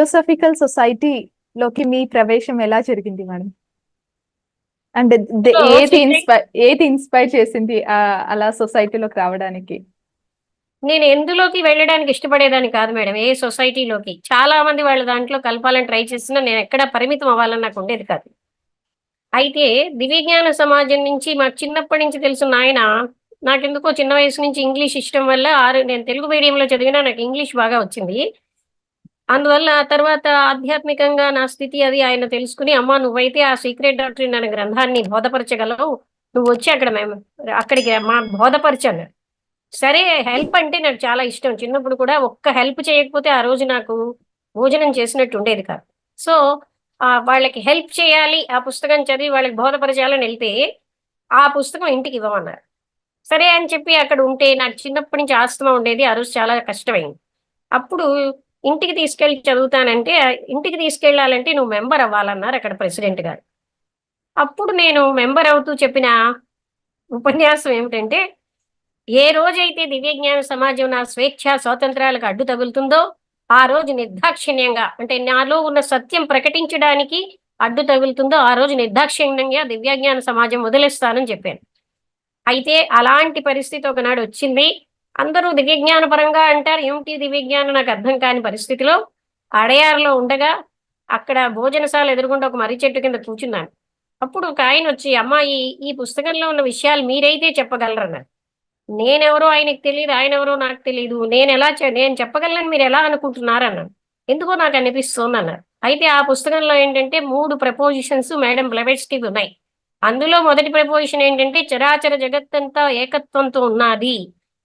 Theosophical సొసైటీలోకి మీ ప్రవేశం ఎలా జరిగింది మేడం? అంటే ఏది ఇన్స్పైర్ ఏది ఇన్స్పైర్ చేసింది అలా సొసైటీలోకి రావడానికి? నేను ఎందులోకి వెళ్ళడానికి ఇష్టపడేదాన్ని కాదు మేడం ఏ సొసైటీలోకి. చాలా మంది వాళ్ళ దాంట్లో కలపాలని ట్రై చేసినా నేను ఎక్కడ పరిమితం అవ్వాలని నాకు ఉండేది కాదు. అయితే దివ్యజ్ఞాన సమాజం నుంచి మా చిన్నప్పటి నుంచి తెలుసున్న ఆయన నాకెందుకో చిన్న వయసు నుంచి ఇంగ్లీష్ ఇష్టం వల్ల ఆరు నేను తెలుగు మీడియంలో చదివినా నాకు ఇంగ్లీష్ బాగా వచ్చింది. అందువల్ల తర్వాత ఆధ్యాత్మికంగా నా స్థితి అది ఆయన తెలుసుకుని అమ్మా నువ్వైతే ఆ సీక్రెట్ డాక్టరీన్ అనే గ్రంథాన్ని బోధపరచగలవు. నువ్వు వచ్చి అక్కడ మేము అక్కడికి మా బోధపరచాను సరే హెల్ప్ అంటే నాకు చాలా ఇష్టం. చిన్నప్పుడు కూడా ఒక్క హెల్ప్ చేయకపోతే ఆ రోజు నాకు భోజనం చేసినట్టు ఉండేది కాదు. సో వాళ్ళకి హెల్ప్ చేయాలి ఆ పుస్తకం చదివి వాళ్ళకి బోధపరచాలని వెళ్తే ఆ పుస్తకం ఇంటికి ఇవ్వమన్నారు. సరే అని చెప్పి అక్కడ ఉంటే నాకు చిన్నప్పటి నుంచి ఆస్తమా ఉండేది. ఆ రోజు చాలా కష్టమైంది. అప్పుడు ఇంటికి తీసుకెళ్ళి చదువుతానంటే ఇంటికి తీసుకెళ్ళాలంటే నువ్వు మెంబర్ అవ్వాలన్నారు అక్కడ ప్రెసిడెంట్ గారు. అప్పుడు నేను మెంబర్ అవుతూ చెప్పిన ఉపన్యాసం ఏమిటంటే ఏ రోజైతే దివ్యజ్ఞాన సమాజం నా స్వేచ్ఛ స్వాతంత్రాలకు అడ్డు తగులుతుందో ఆ రోజు నిర్దాక్షిణ్యంగా అంటే నాలో ఉన్న సత్యం ప్రకటించడానికి అడ్డు తగులుతుందో ఆ రోజు నిర్దాక్షిణ్యంగా దివ్యజ్ఞాన సమాజం వదిలేస్తానని చెప్పాను. అయితే అలాంటి పరిస్థితి ఒకనాడు వచ్చింది. అందరూ దివ్యజ్ఞాన పరంగా అంటారు. ఏమిటి దివ్యజ్ఞానం? నాకు అర్థం కాని పరిస్థితిలో అడయారులో ఉండగా అక్కడ భోజనశాల ఎదురుగుండా ఒక మర్రి చెట్టు కింద కూర్చున్నాను. అప్పుడు ఒక ఆయన వచ్చి అమ్మాయి ఈ పుస్తకంలో ఉన్న విషయాలు మీరైతే చెప్పగలరన్నారు. నేనెవరో ఆయనకు తెలియదు ఆయన ఎవరో నాకు తెలియదు నేను ఎలా నేను చెప్పగలను మీరు ఎలా అనుకుంటున్నారు అన్నాను ఎందుకో నాకు అనిపిస్తుంది అన్నారు అయితే ఆ పుస్తకంలో ఏంటంటే మూడు ప్రపోజిషన్స్ మేడం బ్లెవెట్స్కి ఉన్నాయి. అందులో మొదటి ప్రపోజిషన్ ఏంటంటే చరాచర జగత్తంతా ఏకత్వంతో ఉన్నది.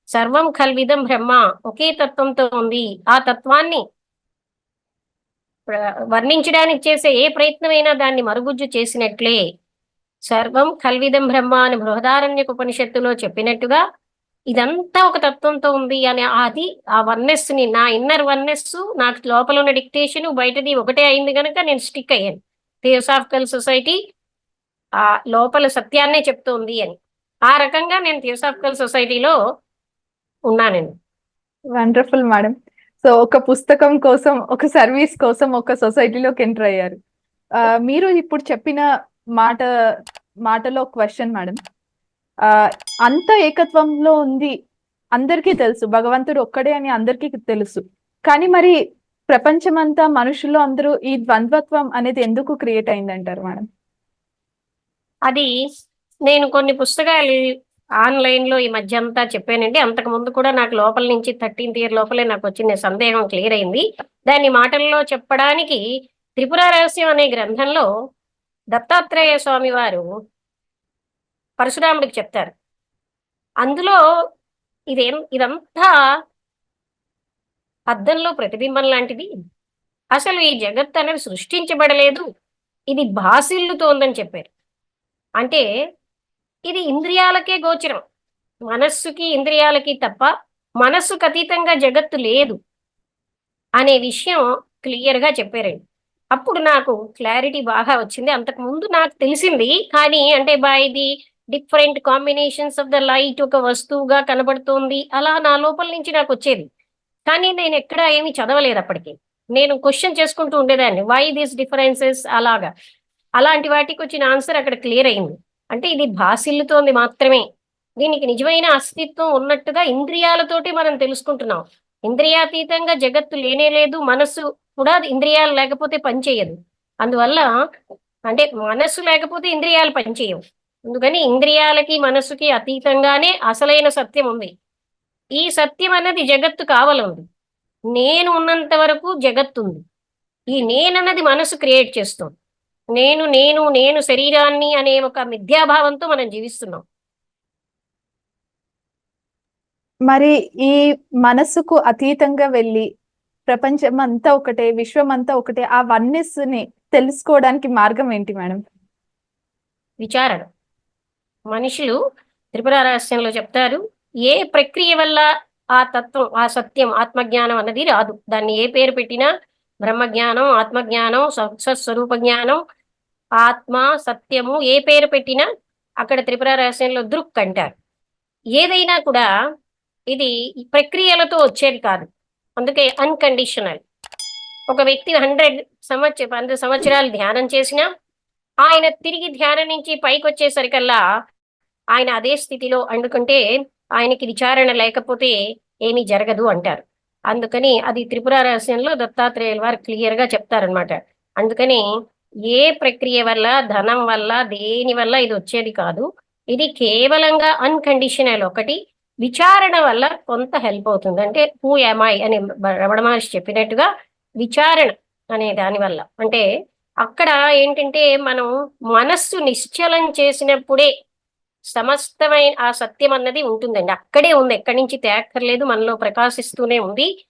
సర్వం కల్విదం బ్రహ్మ. ఒకే తత్వంతో ఉంది. ఆ తత్వాన్ని వర్ణించడానికి చేసే ఏ ప్రయత్నమైనా దాన్ని మరుగుజ్జు చేసినట్లే. సర్వం కల్విదం బ్రహ్మ అని బృహదారణ్యక ఉపనిషత్తులో చెప్పినట్టుగా ఇదంతా ఒక తత్వంతో ఉంది అని అది ఆ వన్నెస్ని నా ఇన్నర్ వన్నెస్ నాకు లోపల ఉన్న డిక్టేషన్ బయటది ఒకటే అయింది కనుక నేను స్టిక్ అయ్యాను. థియోసాఫికల్ సొసైటీ ఆ లోపల సత్యాన్నే చెప్తోంది అని. ఆ రకంగా నేను థియోసాఫికల్ సొసైటీలో ఉన్నానండి వండర్ఫుల్ మేడం సో ఒక పుస్తకం కోసం ఒక సర్వీస్ కోసం ఒక సొసైటీలోకి ఎంటర్ అయ్యారు. మీరు ఇప్పుడు చెప్పిన మాట మాటలో క్వశ్చన్ మేడం అంత ఏకత్వంలో ఉంది. అందరికీ తెలుసు. భగవంతుడు ఒక్కడే అని అందరికీ తెలుసు. కానీ మరి ప్రపంచమంతా మనుషుల్లో అందరూ ఈ ద్వంద్వత్వం అనేది ఎందుకు క్రియేట్ అయిందంటారు మేడం అది నేను కొన్ని పుస్తకాలు ఆన్లైన్లో ఈ మధ్య అంతా చెప్పానండి. అంతకు ముందు కూడా నాకు లోపల నుంచి థర్టీన్త్ ఇయర్ లోపలే నాకు వచ్చిన సందేహం క్లియర్ అయింది. దాన్ని మాటల్లో చెప్పడానికి త్రిపుర రహస్యం అనే గ్రంథంలో దత్తాత్రేయ స్వామి వారు పరశురాముడికి చెప్తారు. అందులో ఇదేం ఇదంతా అద్దంలో ప్రతిబింబం లాంటిది. అసలు ఈ జగత్ అనేది సృష్టించబడలేదు. ఇది భాసిల్లుతోందని చెప్పారు. అంటే ఇది ఇంద్రియాలకే గోచరం. మనస్సుకి ఇంద్రియాలకి తప్ప మనస్సుకు అతీతంగా జగత్తు లేదు అనే విషయం క్లియర్గా చెప్పారండి. అప్పుడు నాకు క్లారిటీ బాగా వచ్చింది. అంతకు ముందు నాకు తెలిసింది కానీ అంటే by the different combinations of the light ఒక వస్తువుగా కనబడుతోంది. అలా నా లోపల నుంచి నాకు వచ్చేది. కానీ నేను ఎక్కడ ఏమీ చదవలేదు అప్పటికి. నేను క్వశ్చన్ చేసుకుంటూ ఉండేదాన్ని వై దీస్ డిఫరెన్సెస్ అలాగా. అలాంటి వాటికి వచ్చిన ఆన్సర్ అక్కడ క్లియర్ అయింది. అంటే ఇది భాసిల్లుతోంది మాత్రమే. దీనికి నిజమైన అస్తిత్వం ఉన్నట్టుగా ఇంద్రియాలతోటి మనం తెలుసుకుంటున్నాం. ఇంద్రియాతీతంగా జగత్తు లేనే లేదు మనస్సు కూడా ఇంద్రియాలు లేకపోతే పనిచేయదు అందువల్ల అంటే మనస్సు లేకపోతే ఇంద్రియాలు పనిచేయవు అందుకని ఇంద్రియాలకి మనస్సుకి అతీతంగానే అసలైన సత్యం ఉంది. ఈ సత్యం అన్నది జగత్తు కావాలంది నేను ఉన్నంత వరకు జగత్తు ఉంది ఈ నేనన్నది మనసు క్రియేట్ చేస్తుంది. నేను నేను నేను శరీరాన్ని అనే ఒక మిథ్యాభావంతో మనం జీవిస్తున్నాం. మరి ఈ మనస్సుకు అతీతంగా వెళ్ళి ప్రపంచం అంతా ఒకటే విశ్వం అంతా ఒకటే ఆ వన్నెస్ని తెలుసుకోవడానికి మార్గం ఏంటి మేడం? విచారణ. మనుషులు త్రిపుర రహస్యంలో చెప్తారు ఏ ప్రక్రియ వల్ల ఆ తత్వం ఆ సత్యం ఆత్మజ్ఞానం అన్నది రాదు. దాన్ని ఏ పేరు పెట్టినా బ్రహ్మజ్ఞానం ఆత్మజ్ఞానం స్వ- జ్ఞానం ఆత్మ సత్యము ఏ పేరు పెట్టినా అక్కడ త్రిపుర రహస్యంలో దృక్ అంటారు. ఏదైనా కూడా ఇది ప్రక్రియలతో వచ్చేది కాదు. అందుకే అన్కండిషనల్ ఒక వ్యక్తి హండ్రెడ్ సంవత్సర వంద సంవత్సరాలు ధ్యానం చేసినా ఆయన తిరిగి ధ్యానం నుంచి పైకి వచ్చేసరికల్లా ఆయన అదే స్థితిలో అందుకుంటే ఆయనకి విచారణ లేకపోతే ఏమీ జరగదు అంటారు. అందుకని అది త్రిపుర రహస్యంలో దత్తాత్రేయుల వారు క్లియర్గా చెప్తారనమాట అందుకని ఏ ప్రక్రియ వల్ల ధనం వల్ల దేని వల్ల ఇది వచ్చేది కాదు. ఇది కేవలంగా అన్కండిషనల్ ఒకటి. విచారణ వల్ల కొంత హెల్ప్ అవుతుంది. అంటే హూ ఐ అని రమణ మహర్షి చెప్పినట్టుగా విచారణ అనే దాని వల్ల. అంటే అక్కడ ఏంటంటే మనం మనస్సు నిశ్చలం చేసినప్పుడే సమస్తమైన ఆ సత్యం అన్నది ఉంటుందండి. అక్కడే ఉంది. ఎక్కడి నుంచి తేక్కర్లేదు. మనలో ప్రకాశిస్తూనే ఉంది.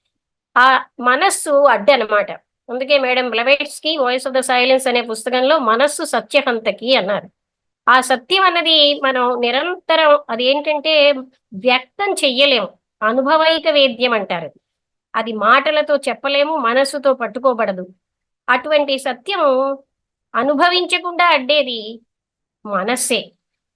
ఆ మనస్సు అడ్డు అనమాట అందుకే madam Blavatsky Voice of the Silence అనే పుస్తకంలో మనస్సు సత్యహంతకి అన్నారు. ఆ సత్యం అన్నది మనం నిరంతరం అదేంటంటే వ్యక్తం చెయ్యలేము. అనుభవైక వేద్యం అంటారు. అది. అది మాటలతో చెప్పలేము మనస్సుతో పట్టుకోబడదు. అటువంటి సత్యము అనుభవించకుండా అడ్డేది మనస్సే.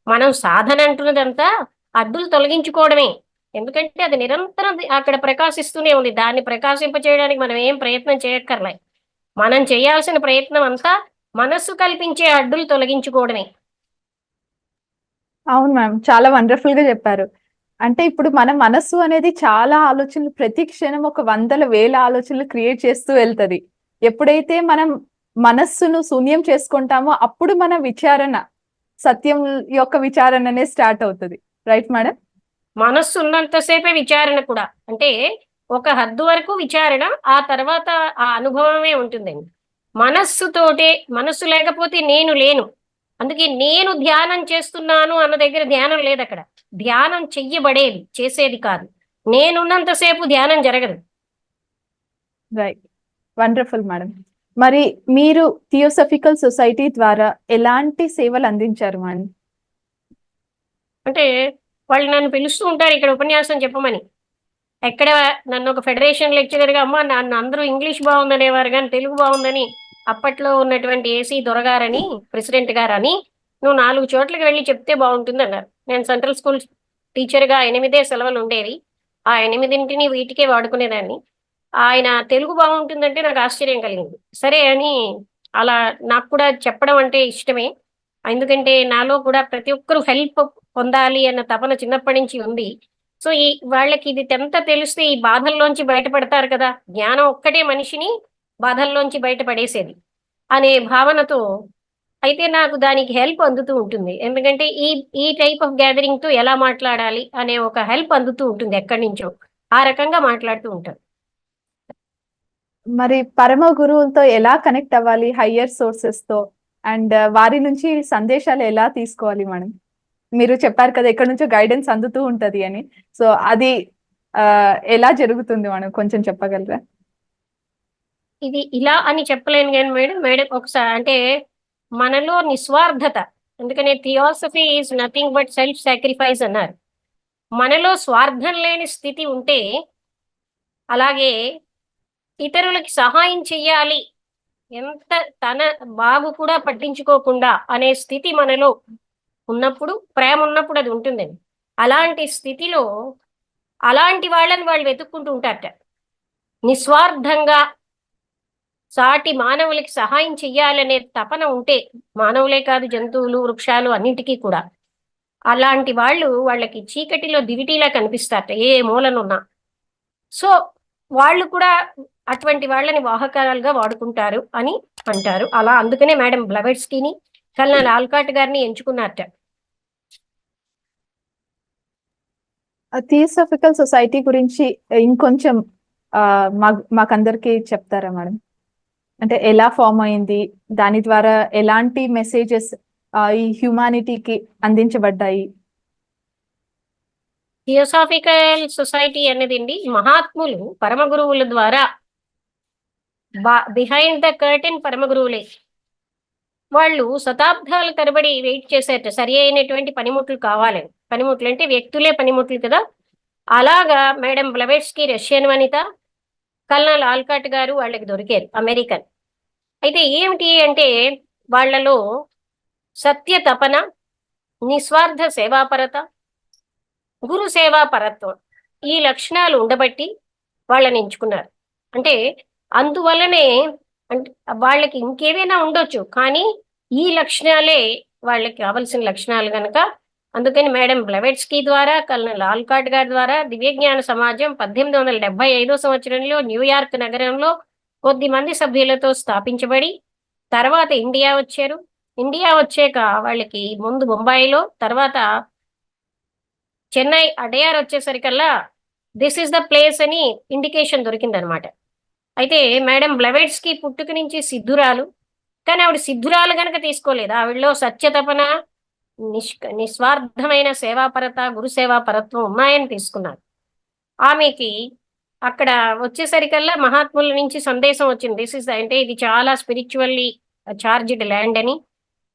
మనం సాధన అంటున్నదంతా అడ్డులు తొలగించుకోవడమే. ఎందుకంటే అది నిరంతరం అక్కడ ప్రకాశిస్తూనే ఉంది. దాన్ని ప్రకాశింప చేయడానికి మనం ఏం ప్రయత్నం చేయక్కర్లే. మనం చేయాల్సిన ప్రయత్నం అంతా మనస్సు కల్పించే అడ్డులు తొలగించుకోవడమే. అవును మ్యామ్. చాలా వండర్ఫుల్గా చెప్పారు. అంటే ఇప్పుడు మన మనస్సు అనేది చాలా ఆలోచనలు ప్రతి క్షణం ఒక వందల వేల ఆలోచనలు క్రియేట్ చేస్తూ వెళ్తది. ఎప్పుడైతే మనం మనస్సును శూన్యం చేసుకుంటామో అప్పుడు మన విచారణ సత్యం యొక్క విచారణ అనేది స్టార్ట్ అవుతుంది. రైట్ మేడం మనస్సు ఉన్నంతసేపే విచారణ కూడా. అంటే ఒక హద్దు వరకు విచారణ ఆ తర్వాత ఆ అనుభవమే ఉంటుందండి. మనస్సుతోటే మనస్సు లేకపోతే నేను లేను. అందుకే నేను ధ్యానం చేస్తున్నాను అన్న దగ్గర ధ్యానం లేదు అక్కడ ధ్యానం చెయ్యబడేది చేసేది కాదు. నేనున్నంతసేపు ధ్యానం జరగదు. రైట్ వండర్ఫుల్ మేడం మరి మీరు థియోసఫికల్ సొసైటీ ద్వారా ఎలాంటి సేవలు అందించారు మేడం అంటే వాళ్ళు నన్ను పిలుస్తూ ఉంటారు ఇక్కడ ఉపన్యాసం చెప్పమని. ఎక్కడ నన్ను ఒక ఫెడరేషన్ లెక్చరర్గా అమ్మ నన్ను అందరూ ఇంగ్లీష్ బాగుందనేవారు కానీ తెలుగు బాగుందని అప్పట్లో ఉన్నటువంటి ఏసీ దొరగారని ప్రెసిడెంట్ గారని నువ్వు నాలుగు చోట్లకి వెళ్ళి చెప్తే బాగుంటుంది అన్నారు నేను సెంట్రల్ స్కూల్ టీచర్గా ఎనిమిదే సెలవులు ఉండేవి. ఆ ఎనిమిదింటిని వీటికే వాడుకునేదాన్ని. ఆయన తెలుగు బాగుంటుందంటే నాకు ఆశ్చర్యం కలిగింది. సరే అని అలా నాకు కూడా చెప్పడం అంటే ఇష్టమే. ఎందుకంటే నాలో కూడా ప్రతి ఒక్కరూ హెల్ప్ పొందాలి అన్న తపన చిన్నప్పటి నుంచి ఉంది. సో ఈ వాళ్ళకి ఇది ఎంత తెలిస్తే ఈ బాధల్లోంచి బయటపడతారు కదా. జ్ఞానం ఒక్కటే మనిషిని బాధల్లోంచి బయటపడేసేది అనే భావనతో అయితే నాకు దానికి హెల్ప్ అందుతూ ఉంటుంది. ఎందుకంటే ఈ ఈ టైప్ ఆఫ్ గ్యాదరింగ్తో ఎలా మాట్లాడాలి అనే ఒక హెల్ప్ అందుతూ ఉంటుంది ఎక్కడి నుంచో. ఆ రకంగా మాట్లాడుతూ ఉంటారు. మరి పరమ గురువులతో ఎలా కనెక్ట్ అవ్వాలి? హయ్యర్ సోర్సెస్తో. అండ్ uh, వారి నుంచి సందేశాలు ఎలా తీసుకోవాలి మనం? మీరు చెప్పారు కదా ఎక్కడి నుంచో గైడెన్స్ అందుతూ ఉంటది అని. సో అది ఆ, ఎలా జరుగుతుంది మనం? కొంచెం చెప్పగలరా? ఇది ఇలా అని చెప్పలేను కానీ మేడం మేడం ఒకసారి అంటే మనలో నిస్వార్థత. అందుకనే theosophy is nothing but self sacrifice అన్నారు. మనలో స్వార్థం లేని స్థితి ఉంటే అలాగే ఇతరులకి సహాయం చెయ్యాలి. ఎంత తన బాగు కూడా పట్టించుకోకుండా అనే స్థితి మనలో ఉన్నప్పుడు ప్రేమ ఉన్నప్పుడు అది ఉంటుందండి. అలాంటి స్థితిలో అలాంటి వాళ్ళని వాళ్ళు వెతుక్కుంటూ ఉంటారట. నిస్వార్థంగా సాటి మానవులకి సహాయం చెయ్యాలనే తపన ఉంటే మానవులే కాదు జంతువులు వృక్షాలు అన్నిటికీ కూడా. అలాంటి వాళ్ళు వాళ్ళకి చీకటిలో దివిటీలా కనిపిస్తారట ఏ మూలనున్నా. సో వాళ్ళు కూడా అటువంటి వాళ్ళని వాహకాలుగా వాడుకుంటారు అని అంటారు. అలా అందుకనే మేడం బ్లవెట్స్కీని కల్నా లాల్కాట్ గారిని ఎంచుకున్నారట. థియోసాఫికల్ సొసైటీ గురించి ఇంకొంచెం ఆ, మాకు మాకందరికి చెప్తారా మేడం? అంటే ఎలా ఫామ్ అయింది? దాని ద్వారా ఎలాంటి మెసేజెస్ ఈ హ్యుమానిటీకి అందించబడ్డాయి? థియోసాఫికల్ సొసైటీ అనేది అండి మహాత్ములు పరమ గురువుల ద్వారా బిహైండ్ ద కర్టెన్ పరమ గురువులే. వాళ్ళు శతాబ్దాల తరబడి వెయిట్ చేశారట. సరి అయినటువంటి పనిముట్లు కావాలని పనిముట్లు అంటే వ్యక్తులే పనిముట్లు కదా. అలాగా మేడం బ్లవెట్స్కి రష్యన్ వనిత కల్నల్ ఆల్కాట్ గారు వాళ్ళకి దొరికారు అమెరికన్. అయితే ఏమిటి అంటే వాళ్ళలో సత్య తపన నిస్వార్థ సేవాపరత గురు సేవా పరత్వం. ఈ లక్షణాలు ఉండబట్టి వాళ్ళని ఎంచుకున్నారు. అంటే అందువల్లనే అంటే వాళ్ళకి ఇంకేదైనా ఉండొచ్చు. కానీ ఈ లక్షణాలే వాళ్ళకి కావలసిన లక్షణాలు కనుక అందుకని మేడం బ్లెవెట్స్కీ ద్వారా కల్న లాల్కాట్ గారి ద్వారా దివ్యజ్ఞాన సమాజం పద్దెనిమిది వందల డెబ్బై ఐదో సంవత్సరంలో న్యూయార్క్ నగరంలో కొద్ది మంది సభ్యులతో స్థాపించబడి తర్వాత ఇండియా వచ్చారు. ఇండియా వచ్చాక వాళ్ళకి ముందు బొంబాయిలో తర్వాత చెన్నై అడయార్ వచ్చేసరికల్లా దిస్ ఈస్ ద ప్లేస్ అని ఇండికేషన్ దొరికిందనమాట. అయితే మేడం బ్లెవెట్స్కి పుట్టుక నుంచి సిద్ధురాలు కానీ ఆవిడ సిద్ధురాలు కనుక తీసుకోలేదు? ఆవిడలో సత్యతపన నిష్క నిస్వార్థమైన సేవాపరత గురు సేవాపరత్వం ఉన్నాయని తీసుకున్నారు. ఆమెకి అక్కడ వచ్చేసరికల్లా మహాత్ముల నుంచి సందేశం వచ్చింది. దిస్ ఇస్ అంటే ఇది చాలా స్పిరిచువల్లీ చార్జ్డ్ ల్యాండ్ అని.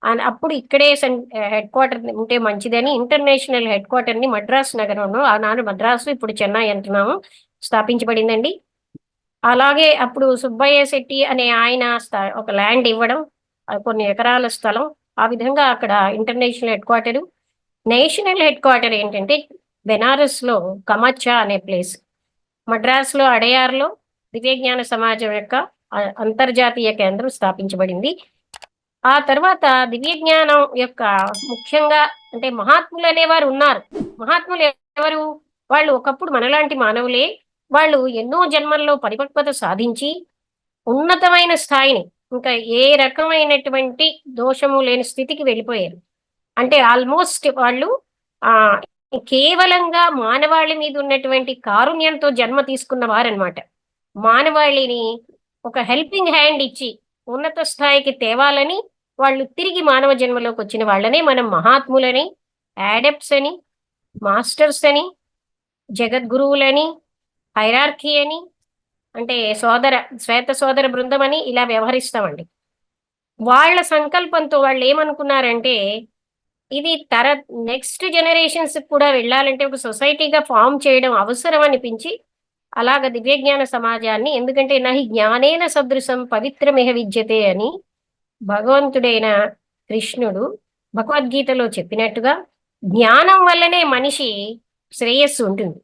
అండ్ అప్పుడు ఇక్కడే హెడ్ క్వార్టర్ ఉంటే మంచిదని ఇంటర్నేషనల్ హెడ్ క్వార్టర్ని మద్రాస్ నగరంలో ఆనాడు మద్రాసు ఇప్పుడు చెన్నై అంటున్నాము స్థాపించబడిందండి. అలాగే అప్పుడు సుబ్బయ్య శెట్టి అనే ఆయన ఒక ల్యాండ్ ఇవ్వడం కొన్ని ఎకరాల స్థలం ఆ విధంగా అక్కడ international head quarter national head quarter ఏంటంటే బెనారస్లో కమచ్చా అనే ప్లేస్ మద్రాస్లో అడయార్లో దివ్యజ్ఞాన సమాజం యొక్క అంతర్జాతీయ కేంద్రం స్థాపించబడింది. ఆ తర్వాత దివ్యజ్ఞానం యొక్క ముఖ్యంగా అంటే మహాత్ములు అనేవారు ఉన్నారు. మహాత్ములు ఎవరు? వాళ్ళు ఒకప్పుడు మనలాంటి మానవులే. వాళ్ళు ఎన్నో జన్మల్లో పరిపక్వత సాధించి ఉన్నతమైన స్థాయిని ఇంకా ఏ రకమైనటువంటి దోషము లేని స్థితికి వెళ్ళిపోయారు. అంటే ఆల్మోస్ట్ వాళ్ళు ఆ కేవలంగా మానవాళి మీద ఉన్నటువంటి కారుణ్యంతో జన్మ తీసుకున్న వారనమాట మానవాళిని ఒక హెల్పింగ్ హ్యాండ్ ఇచ్చి ఉన్నత స్థాయికి తేవాలని వాళ్ళు తిరిగి మానవ జన్మలోకి వచ్చిన వాళ్ళనే మనం మహాత్ములని యాడెప్ట్స్ అని మాస్టర్స్ అని జగద్గురువులని హైరార్కీ అని అంటే సోదర శ్వేత సోదర బృందం అని ఇలా వ్యవహరిస్తామండి. వాళ్ళ సంకల్పంతో వాళ్ళు ఏమనుకున్నారంటే ఇది తర నెక్స్ట్ జనరేషన్స్ కూడా వెళ్ళాలంటే ఒక సొసైటీగా ఫామ్ చేయడం అవసరం అనిపించి అలాగ దివ్యజ్ఞాన సమాజాన్ని ఎందుకంటే నహి జ్ఞానేన సదృశం పవిత్రమిహ విద్యతే అని భగవంతుడైన కృష్ణుడు భగవద్గీతలో చెప్పినట్టుగా జ్ఞానం వల్లనే మనిషి శ్రేయస్సు ఉంటుంది.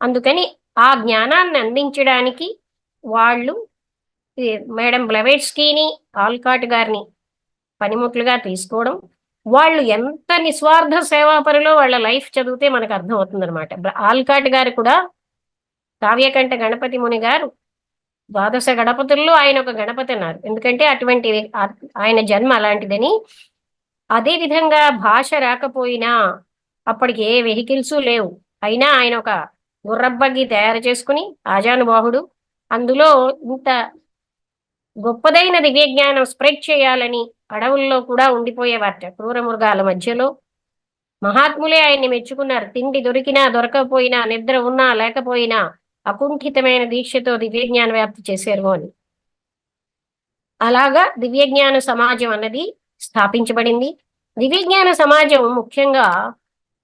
అందుకని ఆ జ్ఞానాన్ని అందించడానికి వాళ్ళు మేడం బ్లవెట్స్కీని ఆల్కాట్ గారిని పనిముట్లుగా తీసుకోవడం వాళ్ళు ఎంత నిస్వార్థ సేవాపరిలో వాళ్ళ లైఫ్ చదివితే మనకు అర్థం అవుతుంది అనమాట ఆల్కాట్ గారు కూడా కావ్యకంఠ గణపతి ముని గారు ద్వాదశ గణపతుల్లో ఆయన ఒక గణపతి అన్నారు ఎందుకంటే అటువంటి ఆయన జన్మ అలాంటిదని. అదే విధంగా భాష రాకపోయినా అప్పటికి ఏ వెహికల్స్ లేవు. అయినా ఆయన ఒక గుర్రబ్బగ్గి తయారు చేసుకుని ఆజానుబాహుడు అందులో ఇంత గొప్పదైన దివ్యజ్ఞానం స్ప్రెడ్ చేయాలని అడవుల్లో కూడా ఉండిపోయేవారట క్రూర మృగాల మధ్యలో. మహాత్ములే ఆయన్ని మెచ్చుకున్నారు. తిండి దొరికినా దొరకపోయినా నిద్ర ఉన్నా లేకపోయినా అకుంఠితమైన దీక్షతో దివ్యజ్ఞాన వ్యాప్తి చేశారు అని. అలాగా దివ్యజ్ఞాన సమాజం అన్నది స్థాపించబడింది. దివ్యజ్ఞాన సమాజం ముఖ్యంగా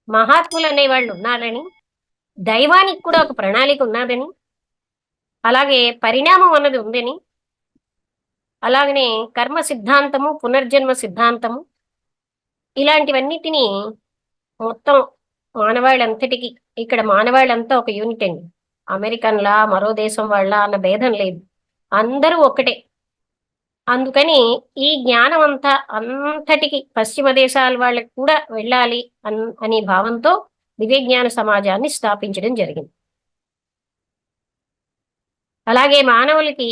మహాత్ములు అనేవాళ్ళు ఉన్నారని దైవానికి కూడా ఒక ప్రణాళిక ఉన్నదని అలాగే పరిణామం అన్నది ఉందని అలాగనే కర్మ సిద్ధాంతము పునర్జన్మ సిద్ధాంతము ఇలాంటివన్నిటినీ మొత్తం మానవాళంతటికి ఇక్కడ మానవాళంతా ఒక యూనిట్ అండి. అమెరికన్లా మరో దేశం వాళ్ళ అన్న భేదం లేదు. అందరూ ఒకటే అందుకని ఈ జ్ఞానం అంతా అంతటికి పశ్చిమ దేశాల వాళ్ళకి కూడా వెళ్ళాలి అన్ అనే భావంతో దివ్యజ్ఞాన సమాజాన్ని స్థాపించడం జరిగింది. అలాగే మానవులకి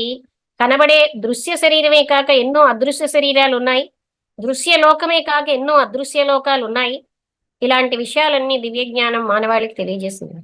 కనబడే దృశ్య శరీరమే కాక ఎన్నో అదృశ్య శరీరాలు ఉన్నాయి దృశ్య లోకమే కాక ఎన్నో అదృశ్య లోకాలు ఉన్నాయి ఇలాంటి విషయాలన్నీ దివ్యజ్ఞానం మానవాళికి తెలియజేస్తుంది